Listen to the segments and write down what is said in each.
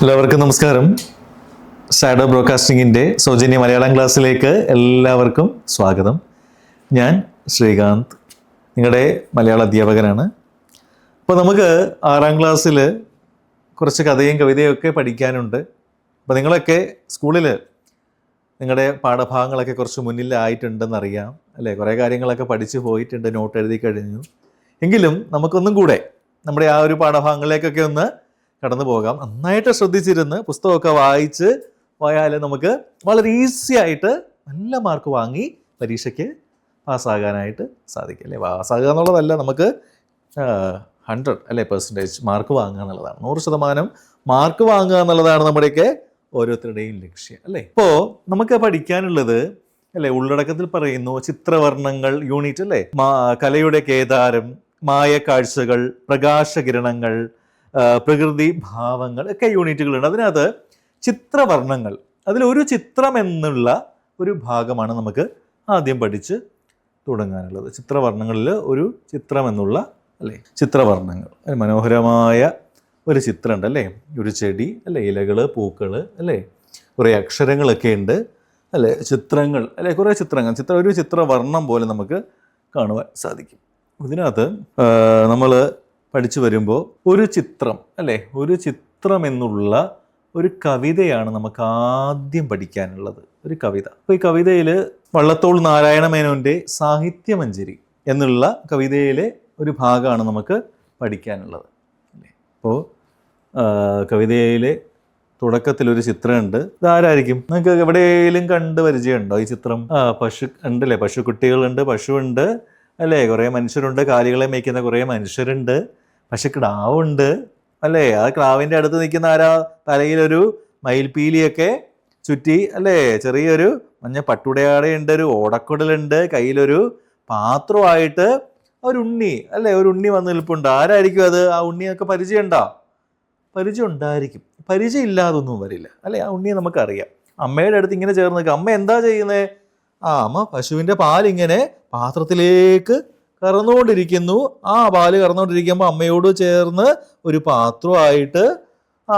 എല്ലാവർക്കും നമസ്കാരം. സാഡോ ബ്രോഡ്കാസ്റ്റിംഗിന്റെ സൗജന്യ മലയാളം ക്ലാസ്സിലേക്ക് എല്ലാവർക്കും സ്വാഗതം. ഞാൻ ശ്രീകാന്ത് നിങ്ങളുടെ മലയാള അധ്യാപകനാണ്. അപ്പോൾ നമുക്ക് ആറാം ക്ലാസ്സിൽ കുറച്ച് കഥയും കവിതയും ഒക്കെ പഠിക്കാനുണ്ട്. അപ്പോൾ നിങ്ങളൊക്കെ സ്കൂളിൽ നിങ്ങളുടെ പാഠഭാഗങ്ങളൊക്കെ കുറച്ച് മുന്നിലായിട്ടുണ്ടെന്നറിയാം അല്ലേ? കുറേ കാര്യങ്ങളൊക്കെ പഠിച്ചു പോയിട്ടുണ്ട് നോട്ട് എഴുതി കഴിഞ്ഞു. എങ്കിലും നമുക്കൊന്നും കൂടെ നമ്മുടെ ആ ഒരു പാഠഭാഗങ്ങളിലേക്കൊക്കെ ഒന്ന് കടന്നു പോകാം. നന്നായിട്ട് ശ്രദ്ധിച്ചിരുന്ന് പുസ്തകമൊക്കെ വായിച്ച് പോയാൽ നമുക്ക് വളരെ ഈസി ആയിട്ട് നല്ല മാർക്ക് വാങ്ങി പരീക്ഷയ്ക്ക് പാസ്സാകാനായിട്ട് സാധിക്കും അല്ലേ? പാസ്സാകുക എന്നുള്ളതല്ല നമുക്ക് ഹൺഡ്രഡ് അല്ലേ പെർസെന്റേജ് മാർക്ക് വാങ്ങുക എന്നുള്ളതാണ്. നൂറ് ശതമാനം മാർക്ക് വാങ്ങുക എന്നുള്ളതാണ് നമ്മുടെയൊക്കെ ഓരോരുത്തരുടെയും ലക്ഷ്യം അല്ലേ? ഇപ്പോൾ നമുക്ക് പഠിക്കാനുള്ളത് അല്ലേ ഉള്ളടക്കത്തിൽ പറയുന്നു ചിത്രവർണങ്ങൾ യൂണിറ്റ് അല്ലേ? കലയുടെ കേദാരം മായ കാഴ്ചകൾ പ്രകാശകിരണങ്ങൾ പ്രകൃതി ഭാവങ്ങൾ ഒക്കെ യൂണിറ്റുകളുണ്ട്. അതിനകത്ത് ചിത്രവർണങ്ങൾ അതിലൊരു ചിത്രം എന്നുള്ള ഒരു ഭാഗമാണ് നമുക്ക് ആദ്യം പഠിച്ച് തുടങ്ങാനുള്ളത്. ചിത്രവർണങ്ങളിൽ ഒരു ചിത്രം എന്നുള്ള അല്ലേ? ചിത്രവർണങ്ങൾ. മനോഹരമായ ഒരു ചിത്രമുണ്ട് അല്ലേ? ഒരു ചെടി അല്ലേ? ഇലകൾ പൂക്കൾ അല്ലേ? കുറേ അക്ഷരങ്ങളൊക്കെ ഉണ്ട് അല്ലേ? ചിത്രങ്ങൾ അല്ലേ? കുറേ ചിത്രങ്ങൾ. ചിത്ര ഒരു ചിത്രവർണം പോലെ നമുക്ക് കാണുവാൻ സാധിക്കും. ഇതിനകത്ത് നമ്മൾ പഠിച്ചു വരുമ്പോൾ ഒരു ചിത്രം അല്ലേ? ഒരു ചിത്രം എന്നുള്ള ഒരു കവിതയാണ് നമുക്ക് ആദ്യം പഠിക്കാനുള്ളത്. ഒരു കവിത. അപ്പോൾ ഈ കവിതയിൽ വള്ളത്തോൾ നാരായണ മേനോന്റെ സാഹിത്യമഞ്ജരി എന്നുള്ള കവിതയിലെ ഒരു ഭാഗമാണ് നമുക്ക് പഠിക്കാനുള്ളത്. അപ്പോൾ കവിതയിലെ തുടക്കത്തിൽ ഒരു ചിത്രമുണ്ട്. ഇതാരായിരിക്കും? നിങ്ങൾക്ക് എവിടെയെങ്കിലും കണ്ട് പരിചയമുണ്ടോ ഈ ചിത്രം? പശു ഉണ്ടല്ലേ? പശുക്കുട്ടികളുണ്ട് പശുവുണ്ട് അല്ലേ? കുറേ മനുഷ്യരുണ്ട് കാലികളെ മേയ്ക്കുന്ന കുറേ മനുഷ്യരുണ്ട് പശുക്കിടാവുണ്ട് അല്ലേ? ആ ക്ലാവിന്റെ അടുത്ത് നിൽക്കുന്ന ആരാ? തലയിലൊരു മയിൽപീലിയൊക്കെ ചുറ്റി അല്ലേ? ചെറിയൊരു മഞ്ഞ പട്ടുടയാടയുണ്ട് ഒരു ഓടക്കുടലുണ്ട് കയ്യിലൊരു പാത്രമായിട്ട് ഒരു ഉണ്ണി അല്ലേ? ഒരു ഉണ്ണി വന്ന് നിൽപ്പുണ്ട്. ആരായിരിക്കും അത്? ആ ഉണ്ണിയൊക്കെ പരിചയമുണ്ടോ? പരിചയം ഉണ്ടായിരിക്കും. പരിചയം ഇല്ലാതൊന്നും വരില്ല. അല്ലേ? ആ ഉണ്ണിയെ നമുക്കറിയാം. അമ്മയുടെ അടുത്ത് ഇങ്ങനെ ചേർന്ന് നിൽക്കുക. അമ്മ എന്താ ചെയ്യുന്നത് ആ അമ്മ പശുവിന്റെ പാലിങ്ങനെ പാത്രത്തിലേക്ക് കറന്നുകൊണ്ടിരിക്കുന്നു. ആ പാൽ കറന്നുകൊണ്ടിരിക്കുമ്പോൾ അമ്മയോട് ചേർന്ന് ഒരു പാത്രമായിട്ട് ആ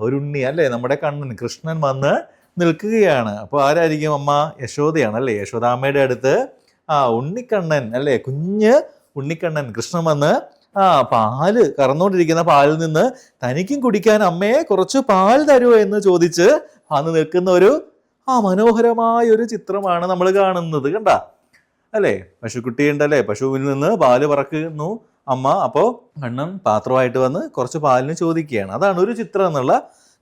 ഒരു ഉണ്ണി അല്ലേ? നമ്മുടെ കണ്ണൻ കൃഷ്ണൻ വന്ന് നിൽക്കുകയാണ്. അപ്പോൾ ആരായിരിക്കും അമ്മ? യശോദയാണ് അല്ലേ? യശോദാമ്മയുടെ അടുത്ത് ആ ഉണ്ണിക്കണ്ണൻ അല്ലേ? കുഞ്ഞ് ഉണ്ണിക്കണ്ണൻ കൃഷ്ണൻ വന്ന് ആ പാൽ കറന്നുകൊണ്ടിരിക്കുന്ന പാലിൽ നിന്ന് തനിക്കും കുടിക്കാൻ അമ്മയെ കുറച്ച് പാൽ തരുമോ എന്ന് ചോദിച്ച് അന്ന് നിൽക്കുന്ന ഒരു ആ മനോഹരമായ ഒരു ചിത്രമാണ് നമ്മൾ കാണുന്നത് കണ്ട? അല്ലേ? പശുക്കുട്ടി ഉണ്ടല്ലേ പശുവിൽ നിന്ന് പാൽ പറക്കുന്നു അമ്മ. അപ്പോൾ കണ്ണൻ പാത്രമായിട്ട് വന്ന് കുറച്ച് പാലിന് ചോദിക്കുകയാണ്. അതാണ് ഒരു ചിത്രം എന്നുള്ള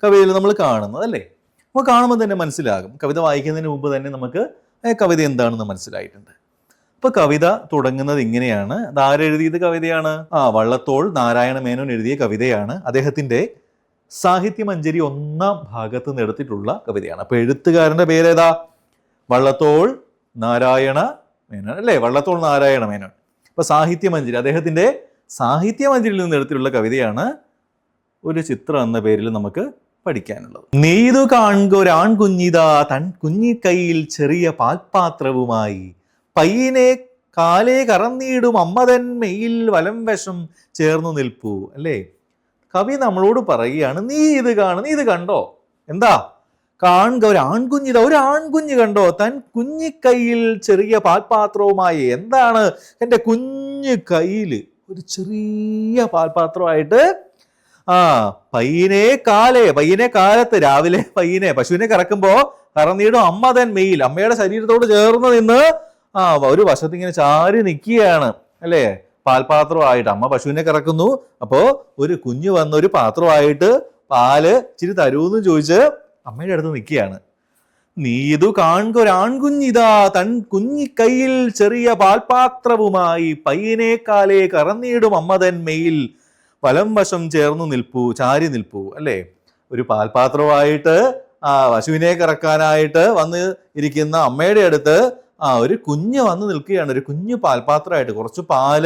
കവിതയിൽ നമ്മൾ കാണുന്നത് അല്ലേ? അപ്പോൾ കാണുമ്പോൾ തന്നെ മനസ്സിലാകും. കവിത വായിക്കുന്നതിന് മുമ്പ് തന്നെ നമുക്ക് കവിത എന്താണെന്ന് മനസ്സിലായിട്ടുണ്ട്. ഇപ്പൊ കവിത തുടങ്ങുന്നത് ഇങ്ങനെയാണ്. ആരെഴുതിയത് കവിതയാണ്? ആ വള്ളത്തോൾ നാരായണ മേനോൻ എഴുതിയ കവിതയാണ്. അദ്ദേഹത്തിന്റെ സാഹിത്യമഞ്ജരി ഒന്നാം ഭാഗത്ത് നിന്ന് എടുത്തിട്ടുള്ള കവിതയാണ്. അപ്പൊ എഴുത്തുകാരന്റെ പേരേതാ? വള്ളത്തോൾ നാരായണ മേനോൻ. അല്ലേ? വള്ളത്തോൾ നാരായണ മേനോൻ. അപ്പൊ സാഹിത്യമഞ്ജരി അദ്ദേഹത്തിന്റെ സാഹിത്യമഞ്ജരിയിൽ നിന്ന് എടുത്തിട്ടുള്ള കവിതയാണ് ഒരു ചിത്രം എന്ന പേരിൽ നമുക്ക് പഠിക്കാനുള്ളത്. നെയ്തു കാണുക ഒരാൺകുഞ്ഞിതാ തൻ കുഞ്ഞിക്കൈയിൽ ചെറിയ പാൽപാത്രവുമായി പയ്യനെ കാലേ കറന്നീടും അമ്മതൻ മെയിൽ വലം വശം ചേർന്നു നിൽപ്പൂ അല്ലേ? കവി നമ്മളോട് പറയുകയാണ് നീ ഇത് കാണു നീ ഇത് കണ്ടോ? എന്താ? കാണുക ഒരു ആൺകുഞ്ഞിത ഒരു ആൺകുഞ്ഞ് കണ്ടോ? തൻ കുഞ്ഞിക്കൈയിൽ ചെറിയ പാൽപാത്രവുമായി എന്താണ്? എന്റെ കുഞ്ഞു കയ്യിൽ ഒരു ചെറിയ പാൽപാത്രമായിട്ട് ആ പയ്യനെ കാലേ പയ്യനെ കാലത്ത് രാവിലെ പയ്യനെ പശുവിനെ കറക്കുമ്പോ കറന്നിടും അമ്മ തൻ മെയിൽ അമ്മയുടെ ശരീരത്തോട് ചേർന്ന് നിന്ന് ആ ഒരു വശത്ത് ഇങ്ങനെ ചാരി നിൽക്കുകയാണ് അല്ലേ? പാൽപാത്രമായിട്ട്. അമ്മ പശുവിനെ കറക്കുന്നു. അപ്പോൾ ഒരു കുഞ്ഞു വന്ന ഒരു പാത്രമായിട്ട് പാൽ ഇച്ചിരി തരൂന്ന് ചോദിച്ച് അമ്മയുടെ അടുത്ത് നിൽക്കുകയാണ് നീ ഇതു കാണുക ഒരു തൺ തൻ കുഞ്ഞിക്കൈയിൽ ചെറിയ പാൽപാത്രവുമായി പയ്യനേക്കാലെ കറന്നിടും മെയിൽ. വലം വശം ചേർന്നു നിൽപ്പൂ ചാരി നിൽപ്പൂ അല്ലേ? ഒരു പാൽപാത്രമായിട്ട് ആ പശുവിനെ കറക്കാനായിട്ട് വന്ന് ഇരിക്കുന്ന അമ്മയുടെ അടുത്ത് ആ ഒരു കുഞ്ഞ് വന്ന് നിൽക്കുകയാണ്. ഒരു കുഞ്ഞു പാൽപാത്രമായിട്ട് കുറച്ച് പാൽ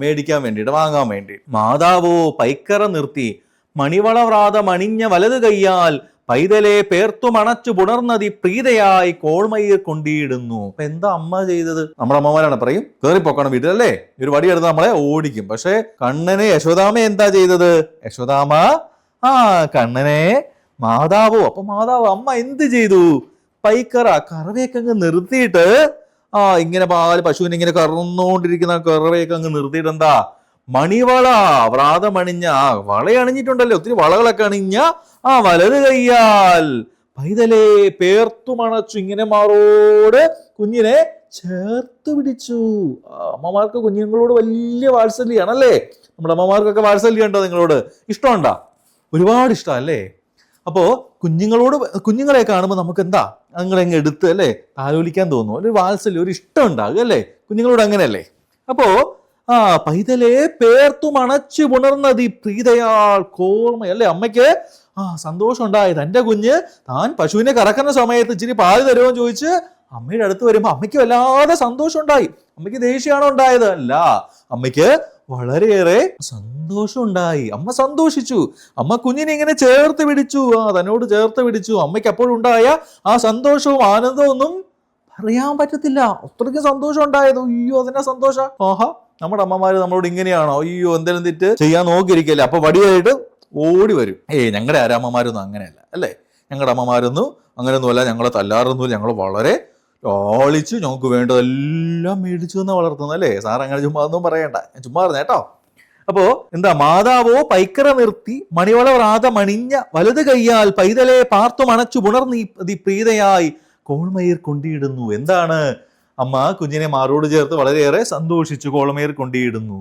മേടിക്കാൻ വേണ്ടിയിട്ട് വാങ്ങാൻ വേണ്ടി. മാതാവോ പൈക്കറ നിർത്തി. മണിവളവ്രാത മണിഞ്ഞ വലത് കൈയാൽ പൈതലെ പേർത്തു മണച്ചു പുണർന്നതി പ്രീതയായി കോൾമയിൽ കൊണ്ടിയിടുന്നു. അപ്പൊ എന്താ അമ്മ ചെയ്തത്? നമ്മുടെ അമ്മമാരാണ് പറയും കേറിപ്പോക്കണം വീട്ടിലല്ലേ? ഒരു വടി എടുത്ത് നമ്മളെ ഓടിക്കും. പക്ഷെ കണ്ണനെ യശോദാമ എന്താ ചെയ്തത്? യശോദാമ ആ കണ്ണനെ മാതാവോ അപ്പൊ മാതാവ് അമ്മ എന്ത് ചെയ്തു? പൈക്കറ കറവയൊക്കെ അങ്ങ് നിർത്തിയിട്ട് ആ ഇങ്ങനെ പാൽ പശുവിനെ ഇങ്ങനെ കറന്നുകൊണ്ടിരിക്കുന്ന കറവയൊക്കെ അങ്ങ് നിർത്തിയിട്ട് എന്താ? മണിവള വ്രാതമണിഞ്ഞ ആ വളയണിഞ്ഞിട്ടുണ്ടല്ലോ ഒത്തിരി വളകളൊക്കെ അണിഞ്ഞ ആ വലത് കയ്യാൽ. പൈതലേ പേർത്തു മണച്ചു ഇങ്ങനെ മാറോട് കുഞ്ഞിനെ ചേർത്ത് പിടിച്ചു. അമ്മമാർക്ക് കുഞ്ഞുങ്ങളോട് വലിയ വാത്സല്യാണല്ലേ നമ്മുടെ അമ്മമാർക്കൊക്കെ വാത്സല്യം ഉണ്ടോ നിങ്ങളോട്? ഇഷ്ടമുണ്ടോ? ഒരുപാട് ഇഷ്ടം അല്ലേ അപ്പോ കുഞ്ഞുങ്ങളോട് കുഞ്ഞുങ്ങളെ കാണുമ്പോൾ നമുക്ക് എന്താ അങ്ങ് എടുത്ത് അല്ലേ? താലോലിക്കാൻ തോന്നും ഒരു വാത്സല്യം ഒരു ഇഷ്ടം ഉണ്ടാകും അല്ലേ? കുഞ്ഞുങ്ങളോട് അങ്ങനെയല്ലേ? അപ്പോ ആ പൈതലെ പേർത്തു മണച്ചു ഈ പ്രീതയാൾ കോർമ അല്ലേ അമ്മയ്ക്ക്? ആ സന്തോഷം ഉണ്ടായി തന്റെ കുഞ്ഞ് താൻ പശുവിനെ കറക്കുന്ന സമയത്ത് ഇച്ചിരി പാൽ തരുമോ ചോദിച്ച് അമ്മയുടെ അടുത്ത് വരുമ്പോ അമ്മയ്ക്ക് വല്ലാതെ സന്തോഷം ഉണ്ടായി. അമ്മയ്ക്ക് ദേഷ്യമാണോ ഉണ്ടായത്? അല്ല. അമ്മയ്ക്ക് വളരെയേറെ സന്തോഷം ഉണ്ടായി അമ്മ സന്തോഷിച്ചു. അമ്മ കുഞ്ഞിനെ ഇങ്ങനെ ചേർത്ത് പിടിച്ചു. ആ തന്നോട് ചേർത്ത് പിടിച്ചു. അമ്മയ്ക്ക് അപ്പോഴുണ്ടായ ആ സന്തോഷവും ആനന്ദവും ഒന്നും പറയാൻ പറ്റത്തില്ല. അത്രയ്ക്ക് സന്തോഷം ഉണ്ടായത് അയ്യോ അതിന്റെ സന്തോഷം? ആഹാ നമ്മുടെ അമ്മമാര് നമ്മളോട് ഇങ്ങനെയാണോ? അയ്യോ എന്തെങ്കിലും തെറ്റ് ചെയ്യാൻ നോക്കിയിരിക്കല്ലേ? അപ്പൊ വടിയായിട്ട് ഓടി വരും. ഏയ് ഞങ്ങളുടെ ആരാമ്മമാരൊന്നും അങ്ങനെയല്ല അല്ലേ? ഞങ്ങളുടെ അമ്മമാരൊന്നും അങ്ങനെയൊന്നുമല്ല. ഞങ്ങളെ തല്ലാറൊന്നുമില്ല. ഞങ്ങൾ വളരെ ലാളിച്ച് ഞങ്ങൾക്ക് വേണ്ടതെല്ലാം മേടിച്ചു തന്നെ വളർത്തുന്നു അല്ലേ? സാർ അങ്ങനെ ചുമ്മാ ഒന്നും പറയണ്ട. ഞാൻ ചുമ്മാ പറഞ്ഞ കേട്ടോ. അപ്പോ എന്താ മാതാവോ പൈക്കറ നിർത്തി മണിവള വ്രാത മണിഞ്ഞ വലത് കൈയാൽ പൈതലെ പാർത്തു മണച്ചു പുണർന്നീ തി പ്രീതയായി കോൾമയിർ കൊണ്ടിയിടുന്നു. എന്താണ്? അമ്മ കുഞ്ഞിനെ മാറോട് ചേർത്ത് വളരെയേറെ സന്തോഷിച്ചു കോൾമയിർ കൊണ്ടിയിടുന്നു.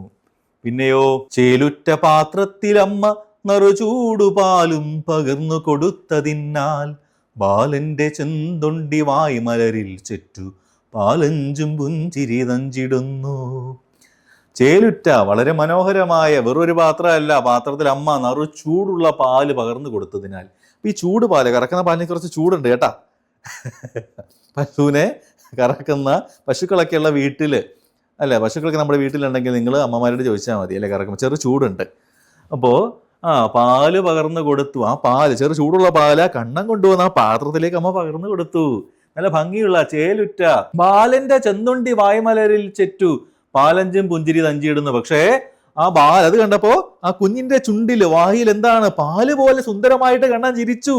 പിന്നെയോ ചേലുറ്റ പാത്രത്തിൽ അമ്മ നറുചൂടു പാലും പകർന്നു കൊടുത്തതിനാൽ ബാലന്റെ ചെന്തൊണ്ടി വായ്മലരിൽ ചെറ്റു പാലഞ്ചും പുഞ്ചിരി തഞ്ചിടുന്നു. ചേലുറ്റ വളരെ മനോഹരമായ വെറൊരു പാത്രമല്ല പാത്രത്തിൽ അമ്മ നറു ചൂടുള്ള പാൽ പകർന്നു കൊടുത്തതിനാൽ. ഈ ചൂട് പാൽ കറക്കുന്ന പാലിന് കുറച്ച് ചൂടുണ്ട് കേട്ടാ. പശുവിനെ കറക്കുന്ന പശുക്കളൊക്കെയുള്ള വീട്ടിൽ അല്ലെ? പശുക്കളൊക്കെ നമ്മുടെ വീട്ടിലുണ്ടെങ്കിൽ നിങ്ങൾ അമ്മമാരോട് ചോദിച്ചാൽ മതി അല്ലേ? കറക്കുമ്പോൾ ചെറു ചൂടുണ്ട്. അപ്പോൾ ആ പാൽ പകർന്നു കൊടുത്തു. ആ പാൽ ചെറു ചൂടുള്ള പാൽ കണ്ണം കൊണ്ടുവന്ന ആ പാത്രത്തിലേക്ക് അമ്മ പകർന്നു കൊടുത്തു. നല്ല ഭംഗിയുള്ള ചേലുറ്റ. ബാലന്റെ ചെന്നുണ്ടി വായ്മലരിൽ ചെറ്റു. പാലഞ്ചും പുഞ്ചിരി തഞ്ചിയിടുന്നു. പക്ഷേ ആ ബാൽ അത് കണ്ടപ്പോ ആ കുഞ്ഞിന്റെ ചുണ്ടിൽ വായിൽ എന്താണ്? പാൽ പോലെ സുന്ദരമായിട്ട് കണ്ണൻ ചിരിച്ചു.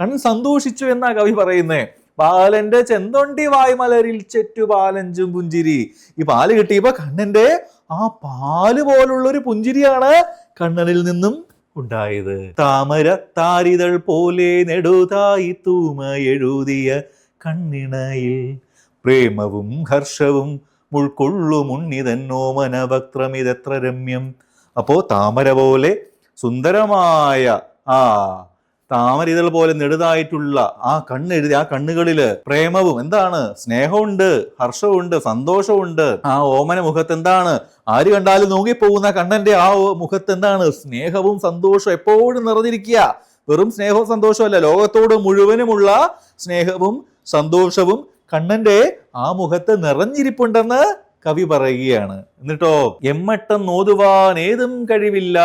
കണ്ണൻ സന്തോഷിച്ചു എന്നാ കവി പറയുന്നേ. ബാലന്റെ ചെന്തൊണ്ടി വായ്മലരിൽ ചെറ്റു പാലഞ്ചും പുഞ്ചിരി. ഈ പാൽ കിട്ടിയപ്പോ കണ്ണന്റെ ആ പാൽ പോലുള്ള ഒരു പുഞ്ചിരിയാണ് കണ്ണനിൽ നിന്നും ഉണ്ടായത്. താമര താരിതൾ പോലെ നെടുതായി തൂമ എഴുതിയ കണ്ണിണയിൽ പ്രേമവും ഹർഷവും ഉൾക്കൊള്ളുമുണ്ണിതന്നോമന വക്രമിതെത്ര രമ്യം? അപ്പോ താമര പോലെ സുന്ദരമായ ആ താമരിതൾ പോലെ നെടുതായിട്ടുള്ള ആ കണ്ണെഴുതി ആ കണ്ണുകളിൽ പ്രേമവും എന്താണ്? സ്നേഹമുണ്ട് ഹർഷവുമുണ്ട് സന്തോഷമുണ്ട് ആ ഓമന മുഖത്ത് എന്താണ് ആര് കണ്ടാലും നോങ്ങിപ്പോകുന്ന കണ്ണന്റെ ആ മുഖത്ത് എന്താണ് സ്നേഹവും സന്തോഷവും എപ്പോഴും നിറഞ്ഞിരിക്കുക. വെറും സ്നേഹവും സന്തോഷവും അല്ല ലോകത്തോട് മുഴുവനുമുള്ള സ്നേഹവും സന്തോഷവും കണ്ണന്റെ ആ മുഖത്ത് നിറഞ്ഞിരിപ്പുണ്ടെന്ന് കവി പറയുകയാണ്. എന്നിട്ടോ എമ്മട്ടം നോതുവാൻ ഏതും കഴിവില്ല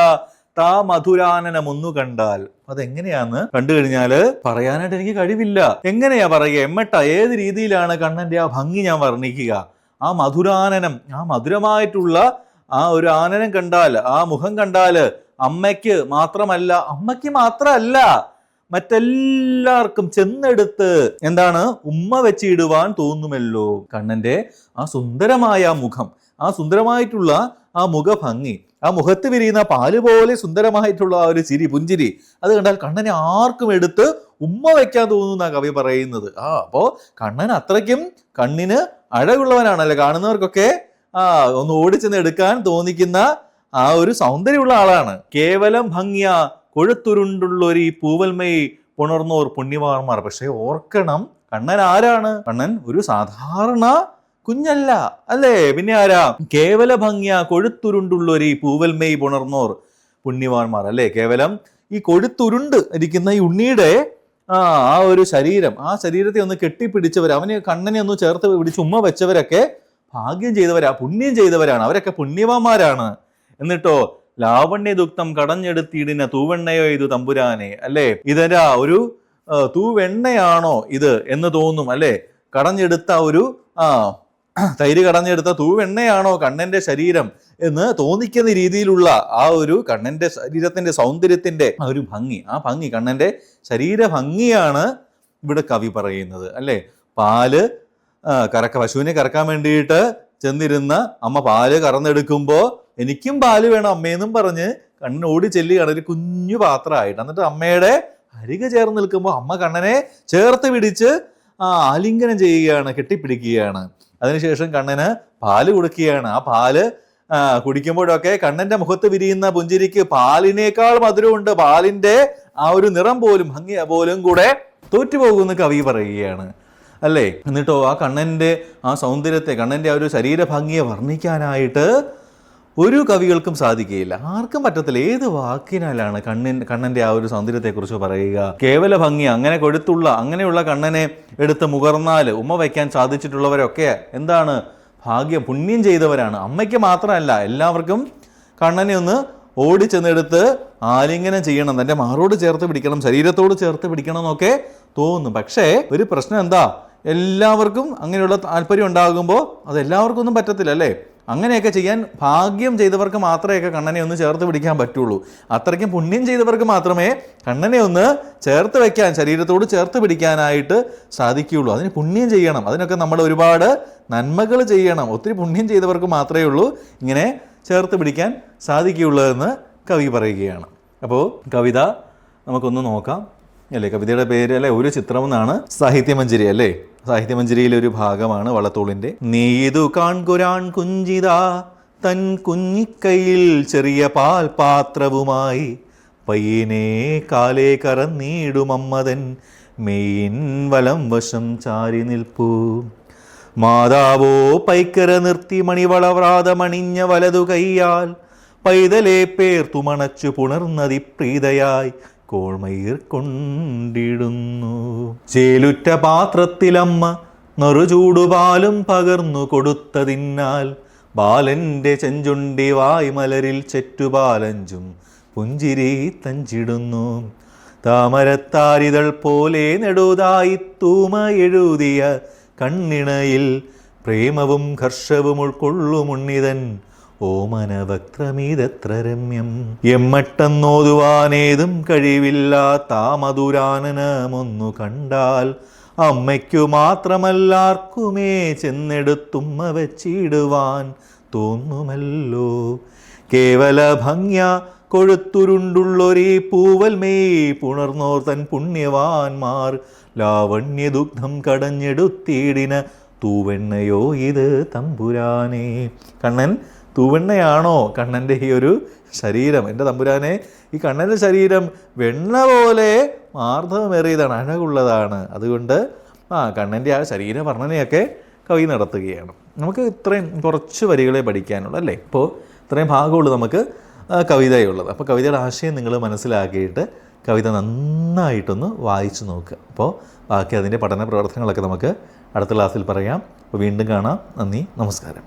താ മധുരാനനം ഒന്നു കണ്ടാൽ. അതെങ്ങനെയാന്ന് കണ്ടു കഴിഞ്ഞാൽ പറയാനായിട്ട് എനിക്ക് കഴിവില്ല. എങ്ങനെയാ പറയുക? എമ്മട്ട ഏത് രീതിയിലാണ് കണ്ണന്റെ ആ ഭംഗി ഞാൻ വർണിക്കുക? ആ മധുരാനനം ആ മധുരമായിട്ടുള്ള ആ ഒരു ആനനം കണ്ടാൽ ആ മുഖം കണ്ടാൽ അമ്മയ്ക്ക് മാത്രമല്ല അമ്മയ്ക്ക് മാത്രമല്ല മറ്റെല്ലാവർക്കും ചെന്നെടുത്ത് എന്താണ്? ഉമ്മ വെച്ചിടുവാൻ തോന്നുമല്ലോ. കണ്ണന്റെ ആ സുന്ദരമായ മുഖം ആ സുന്ദരമായിട്ടുള്ള ആ മുഖഭംഗി ആ മുഖത്ത് വിരിയുന്ന പാൽ പോലെ സുന്ദരമായിട്ടുള്ള ആ ഒരു ചിരി പുഞ്ചിരി അത് കണ്ടാൽ കണ്ണനെ ആർക്കും എടുത്ത് ഉമ്മ വെക്കാൻ തോന്നുന്ന കവി പറയുന്നത്. ആ അപ്പോ കണ്ണൻ അത്രയ്ക്കും കണ്ണിന് അഴകുള്ളവനാണല്ലേ കാണുന്നവർക്കൊക്കെ. ആ ഒന്ന് ഓടിച്ചെന്ന് എടുക്കാൻ തോന്നിക്കുന്ന ആ ഒരു സൗന്ദര്യമുള്ള ആളാണ്. കേവലം ഭംഗിയ കൊഴുത്തുരുണ്ടുള്ളൊരു ഈ പൂവൽമൈ പുണർന്നോർ പുണ്യവാന്മാർ പക്ഷേ ഓർക്കണം കണ്ണൻ ആരാണ്? കണ്ണൻ ഒരു സാധാരണ കുഞ്ഞല്ല അല്ലേ? പിന്നെ ആരാ? കേവല ഭംഗിയ കൊഴുത്തുരുണ്ടുള്ളൊരു ഈ പൂവൽമൈ പുണർന്നോർ പുണ്യവാന്മാർ അല്ലേ? കേവലം ഈ കൊഴുത്തുരുണ്ട് ഇരിക്കുന്ന ഈ ഉണ്ണിയുടെ ആ ആ ഒരു ശരീരം ആ ശരീരത്തെ ഒന്ന് കെട്ടിപ്പിടിച്ചവർ അവന് കണ്ണനെ ഒന്ന് ചേർത്ത് പിടിച്ച് ഉമ്മ വെച്ചവരൊക്കെ ഭാഗ്യം ചെയ്തവരാ പുണ്യം ചെയ്തവരാണ്. അവരൊക്കെ പുണ്യവാന്മാരാണ്. എന്നിട്ടോ ലാവണ്യ ദുഃഖം കടഞ്ഞെടുത്തിടിന തൂവെണ്ണയോ ഇത് തമ്പുരാനെ അല്ലേ? ഇതരാ ഒരു തൂവെണ്ണയാണോ ഇത് എന്ന് തോന്നും അല്ലേ? കടഞ്ഞെടുത്ത ഒരു ആ തൈര് കടഞ്ഞെടുത്ത തൂവെണ്ണയാണോ കണ്ണന്റെ ശരീരം എന്ന് തോന്നിക്കുന്ന രീതിയിലുള്ള ആ ഒരു കണ്ണന്റെ ശരീരത്തിന്റെ സൗന്ദര്യത്തിന്റെ ഒരു ഭംഗി. ആ ഭംഗി കണ്ണന്റെ ശരീര ഭംഗിയാണ് ഇവിടെ കവി പറയുന്നത് അല്ലേ? പാൽ കറക്ക പശുവിനെ കറക്കാൻ വേണ്ടിയിട്ട് ചെന്നിരുന്ന അമ്മ പാൽ കറന്നെടുക്കുമ്പോൾ എനിക്കും പാൽ വേണം അമ്മയെന്നും പറഞ്ഞ് കണ്ണൻ ഓടി ചെല്ലുകയാണ് ഒരു കുഞ്ഞു പാത്രമായിട്ട്. എന്നിട്ട് അമ്മയുടെ അരികെ ചേർന്ന് നിൽക്കുമ്പോൾ അമ്മ കണ്ണനെ ചേർത്ത് പിടിച്ച് ആ ആലിംഗനം ചെയ്യുകയാണ് കെട്ടിപ്പിടിക്കുകയാണ്. അതിനുശേഷം കണ്ണന് പാൽ കൊടുക്കുകയാണ്. ആ പാൽ കുടിക്കുമ്പോഴൊക്കെ കണ്ണന്റെ മുഖത്ത് വിരിയുന്ന പുഞ്ചിരിക്ക് പാലിനേക്കാൾ മധുരമുണ്ട്. പാലിന്റെ ആ ഒരു നിറം പോലും ഭംഗി പോലും കൂടെ തോറ്റുപോകുമെന്ന് കവി പറയുകയാണ്. അല്ലേ? എന്നിട്ടോ ആ കണ്ണന്റെ ആ സൗന്ദര്യത്തെ കണ്ണന്റെ ആ ഒരു ശരീരഭംഗിയെ വർണിക്കാനായിട്ട് ഒരു കവികൾക്കും സാധിക്കുകയില്ല. ആർക്കും പറ്റത്തില്ല. ഏത് വാക്കിനാലാണ് കണ്ണിൻ കണ്ണന്റെ ആ ഒരു സൗന്ദര്യത്തെക്കുറിച്ച് പറയുക? കേവല ഭംഗി അങ്ങനെ കൊടുത്തുള്ള അങ്ങനെയുള്ള കണ്ണനെ എടുത്ത് മുകർന്നാൽ ഉമ്മ വയ്ക്കാൻ സാധിച്ചിട്ടുള്ളവരൊക്കെ എന്താണ്? ഭാഗ്യം പുണ്യം ചെയ്തവരാണ്. അമ്മയ്ക്ക് മാത്രമല്ല എല്ലാവർക്കും കണ്ണനെ ഒന്ന് ഓടി ചെന്നെടുത്ത് ആലിംഗനം ചെയ്യണം. തന്റെ മാറോട് ചേർത്ത് പിടിക്കണം ശരീരത്തോട് ചേർത്ത് പിടിക്കണം എന്നൊക്കെ തോന്നുന്നു പക്ഷേ ഒരു പ്രശ്നം എന്താ? എല്ലാവർക്കും അങ്ങനെയുള്ള താല്പര്യം ഉണ്ടാകുമ്പോൾ അത് എല്ലാവർക്കും ഒന്നും പറ്റത്തില്ല അല്ലേ? അങ്ങനെയൊക്കെ ചെയ്യാൻ ഭാഗ്യം ചെയ്തവർക്ക് മാത്രമേ കണ്ണനെ ഒന്ന് ചേർത്ത് പിടിക്കാൻ പറ്റുള്ളൂ. അത്രയ്ക്കും പുണ്യം ചെയ്തവർക്ക് മാത്രമേ കണ്ണനെ ഒന്ന് ചേർത്ത് വെക്കാൻ ശരീരത്തോട് ചേർത്ത് പിടിക്കാനായിട്ട് സാധിക്കുകയുള്ളൂ. അതിന് പുണ്യം ചെയ്യണം. അതിനൊക്കെ നമ്മൾ ഒരുപാട് നന്മകൾ ചെയ്യണം. ഒത്തിരി പുണ്യം ചെയ്തവർക്ക് മാത്രമേ ഉള്ളൂ ഇങ്ങനെ ചേർത്ത് പിടിക്കാൻ സാധിക്കുകയുള്ളൂ എന്ന് കവി പറയുകയാണ്. അപ്പോൾ കവിത നമുക്കൊന്ന് നോക്കാം. അല്ലേ? കവിതയുടെ പേര് അല്ലെ? ഒരു ചിത്രം എന്നാണ് സാഹിത്യമഞ്ജരി അല്ലേ? സാഹിത്യമഞ്ജരിയിലെ ഒരു ഭാഗമാണ് വള്ളത്തോളിന്റെ നീതു കാൺകുരാൻ കുഞ്ചിത തൻ കുഞ്ഞിക്കൈയിൽ ചെറിയ പാൽ പാത്രവുമായി പയ്യനെ കാലേ കറന്നീടുമമ്മതൻ മെയിൻ വലം വശം ചാരി നിൽപ്പൂ. മാതാവോ പൈക്കര നിർത്തി മണിവളവ്രാതമണിഞ്ഞ വലതു കൈയാൽ പൈതലെ പേർത്തു മണച്ചു പുണർന്നതി പ്രീതയായി കോൾമയിർ കൊണ്ടിടുന്നു. ചേലുറ്റ പാത്രത്തിലമ്മ നറുചൂടുപാലും പകർന്നു കൊടുത്തതിനാൽ ബാലന്റെ ചെഞ്ചുണ്ടി വായ്മലരിൽ ചെറ്റുപാലഞ്ചും പുഞ്ചിരി തഞ്ചിടുന്നു. താമരത്താരിതൾ പോലെ നെടുതായി തൂമ എഴുതിയ കണ്ണിണയിൽ പ്രേമവും ഹർഷവും ഉൾക്കൊള്ളുമുണ്ണിതൻ ഓമന വക്രമീതത്ര രമ്യം. എമ്മട്ടെന്നോതുവാനേതും കഴിവില്ല താമധുരാനനമൊന്നു മധുരാനനമൊന്നു കണ്ടാൽ അമ്മയ്ക്കു മാത്രമല്ലാർക്കുമേ ചെന്നെടുത്തുമ്മ വെച്ചിടുവാൻ തോന്നുമല്ലോ. കേവല ഭംഗ്യ കൊഴുത്തുരുണ്ടുള്ളൊരീ പൂവൽമേ പുണർന്നോർ തൻ പുണ്യവാന്മാർ ലാവണ്യദുഗ്ധം കടഞ്ഞെടുത്തിടിന തൂവെണ്ണയോ ഇത് തമ്പുരാനേ. കണ്ണൻ തൂവെണ്ണയാണോ കണ്ണന്റെ ഈ ഒരു ശരീരം? എന്റെ തമ്പുരാനെ ഈ കണ്ണന്റെ ശരീരം വെണ്ണ പോലെ മാർദ്ദവമേറിയതാണ് അഴകുള്ളതാണ്. അതുകൊണ്ട് ആ കണ്ണന്റെ ആ ശരീര വർണനയൊക്കെ കവി നടത്തുകയാണ്. നമുക്ക് ഇത്രയും കുറച്ച് വരികളെ പഠിക്കാനുള്ളൂ അല്ലേ? ഇപ്പോൾ ഇത്രയും ഭാഗമുള്ളൂ നമുക്ക് കവിതയുള്ളത്. അപ്പോൾ കവിതയുടെ ആശയം നിങ്ങൾ മനസ്സിലാക്കിയിട്ട് കവിത നന്നായിട്ടൊന്ന് വായിച്ചു നോക്കുക അപ്പോൾ ബാക്കി അതിന്റെ പഠന പ്രവർത്തനങ്ങളൊക്കെ നമുക്ക് അടുത്ത ക്ലാസ്സിൽ പറയാം. അപ്പോൾ വീണ്ടും കാണാം. നന്ദി നമസ്കാരം.